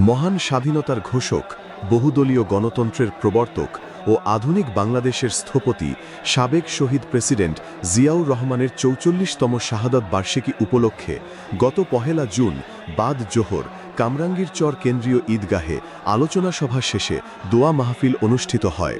মহান স্বাধীনতার ঘোষক, বহুদলীয় গণতন্ত্রের প্রবর্তক ও আধুনিক বাংলাদেশের স্থপতি, সাবেক শহীদ প্রেসিডেন্ট জিয়াউর রহমানের চৌচল্লিশতম শাহাদত বার্ষিকী উপলক্ষে গত পহেলা জুন বাদ জোহর কামরাঙ্গীর চর কেন্দ্রীয় ঈদগাহে আলোচনা সভা শেষে দোয়া মাহফিল অনুষ্ঠিত হয়।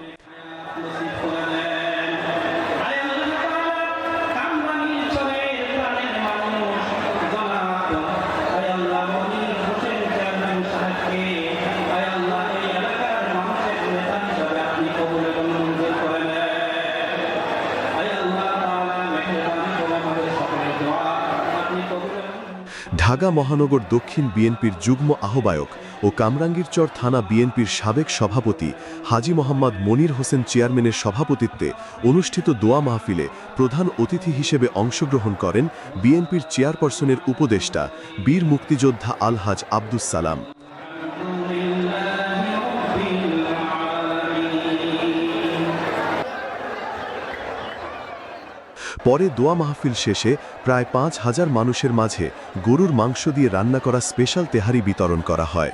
ঢাকা মহানগর দক্ষিণ বিএনপির যুগ্ম আহ্বায়ক ও কামরাঙ্গীরচর থানা বিএনপির সাবেক সভাপতি হাজি মোহাম্মদ মনির হোসেন চেয়ারম্যানের সভাপতিত্বে অনুষ্ঠিত দোয়া মাহফিলে প্রধান অতিথি হিসেবে অংশগ্রহণ করেন বিএনপির চেয়ারপারসনের উপদেষ্টা বীর মুক্তিযোদ্ধা আলহাজ আব্দুস সালাম। পরে দোয়া মাহফিল শেষে প্রায় পাঁচ হাজার মানুষের মাঝে গরুর মাংস দিয়ে রান্না করা স্পেশাল তেহারি বিতরণ করা হয়।